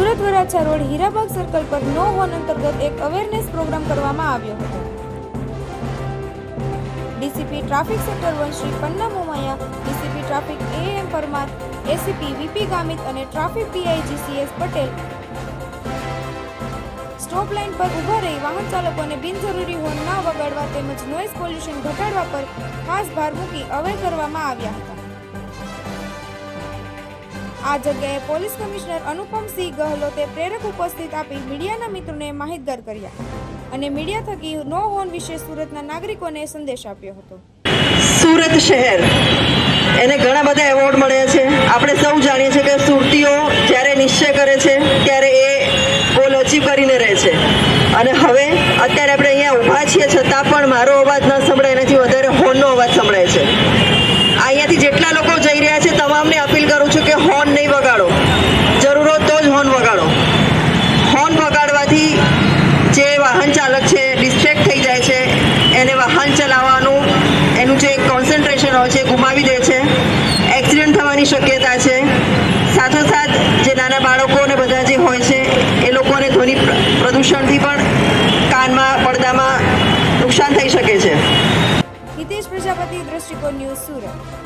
Surat Varachha road Hirabag circle પર no horn અંતર્ગત એક અવેરનેસ પ્રોગ્રામ કરવામાં આવ્યો હતો. DCP traffic sector one Shri Panna Momaya DCP traffic A M Parmar ACP VP Gamit અને traffic PI GCS Patel stop line પર ઊભા રહી વાહન ચાલકોને બિનજરૂરી હોર્ન ના વગાડવા તેમજ નોઇઝ પોલ્યુશન ઘટાડવા પર ખાસ ભાર મૂકી અવેર કરવામાં આવ્યા હતા. આ જગ્યાએ પોલીસ કમિશનર અનુપમસિંહ ગહલોતે પ્રેરક ઉપસ્થિત આપી મીડિયાના મિત્રોને માહિતગાર કર્યા અને મીડિયા થકી નો હોર્ન વિશે સુરતના નાગરિકોને સંદેશ આપ્યો હતો. સુરત શહેર. એને ઘણા બધા એવોર્ડ મળ્યા છે. આપણે સૌ જાણીએ છીએ કે સુરતીઓ જ્યારે નિશ્ચય કરે છે, ત્યારે એ ગોલ અચીવ કરીને રહે છે. અને હવે અત્યારે આપણે અહીંયા ઊભા છીએ છતાં પણ મારો અવાજ ન સંભળાય, એનાથી વધારે હોર્નનો અવાજ સંભળાય છે. અહીંયાથી જેટલા લોકો કરું છું કે હોર્ન નહીં વગાડો? જરૂર તો જ હોર્ન વગાડો. હોર્ન વગાડવાથી જે વાહન ચાલક છે ડિસ્ટ્રેક્ટ થઈ જાય છે, એને વાહન ચલાવવાનું, એનું જે કોન્સન્ટ્રેશન હોય છે, ગુમાવી દે છે એક્સિડન્ટ થવાની શક્યતા છે. સાથોસાથ જે નાના બાળકો અને બધા જે હોય છે, એ લોકોને ધ્વનિ પ્રદૂષણથી પણ કાનમાં, પડદામાં નુકસાન થઈ શકે છે. હિતેશ પ્રજાપતિ, દ્રષ્ટિકોણ ન્યૂઝ સુરત.